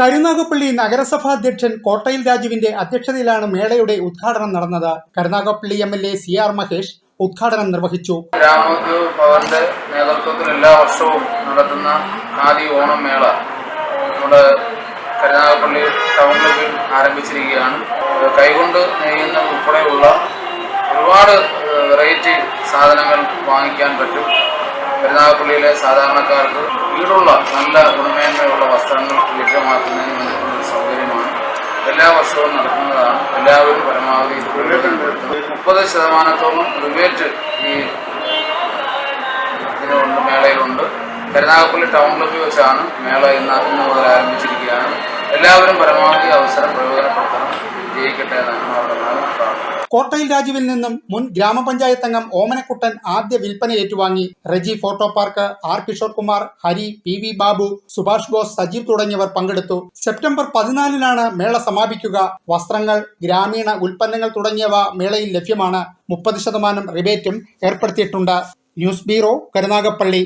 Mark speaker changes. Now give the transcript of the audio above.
Speaker 1: കരുനാഗപ്പള്ളി നഗരസഭാ അധ്യക്ഷൻ കോട്ടയിൽ രാജുവിന്റെ അധ്യക്ഷതയിലാണ് മേളയുടെ ഉദ്ഘാടനം നടന്നത്. Karunagappally M L A C R Mahesh ഉദ്ഘാടനം നിർവഹിച്ചു.
Speaker 2: ഭവന്റെ നേതൃത്വത്തിൽ എല്ലാ വർഷവും നടത്തുന്ന ഖാദി ഓണം മേള നമ്മുടെ കരുനാഗപ്പള്ളി ടൗണിൽ ആരംഭിച്ചിരിക്കുകയാണ്. കൈകൊണ്ട് നെയ്യുന്ന ഉൾപ്പെടെയുള്ള ഒരുപാട് വെറൈറ്റി സാധനങ്ങൾ വാങ്ങിക്കാൻ പറ്റും. കരുനാഗപ്പള്ളിയിലെ സാധാരണക്കാർക്ക് വീടുള്ള നല്ല ഗുണമേന്മയുള്ള വസ്ത്രങ്ങൾ ഒരു സൗകര്യമാണ്. എല്ലാ വർഷവും നടക്കുന്നതാണ്. എല്ലാവരും പരമാവധി മുപ്പത് ശതമാനത്തോളം റിബേറ്റ് ഈ ഇതിനുണ്ട് മേളയിലുണ്ട്. കരുനാഗപ്പള്ളി ടൗൺ ക്ലബ്ബിൽ വെച്ചാണ് മേള ഇന്ന് ഇന്ന് മുതൽ ആരംഭിച്ചിരിക്കുകയാണ്. എല്ലാവരും പരമാവധി അവസരം പ്രയോജനപ്പെടുത്തണം. ജയിക്കട്ടെ എന്നാണ്.
Speaker 1: കോട്ടയിൽ രാജുവിൽ നിന്നും മുൻ ഗ്രാമപഞ്ചായത്ത് അംഗം ഓമനക്കുട്ടൻ ആദ്യ വിൽപ്പന ഏറ്റുവാങ്ങി. Reji photo park R Kishore Kumar Hari P V Babu Subhash Bose Sajeev തുടങ്ങിയവർ പങ്കെടുത്തു. സെപ്റ്റംബർ പതിനാലിനാണ് മേള സമാപിക്കുക. വസ്ത്രങ്ങൾ ഗ്രാമീണ ഉൽപ്പന്നങ്ങൾ തുടങ്ങിയവ മേളയിൽ ലഭ്യമാണ്. മുപ്പത് ശതമാനം റിബേറ്റും ഏർപ്പെടുത്തിയിട്ടുണ്ട്. News bureau Karunagappally.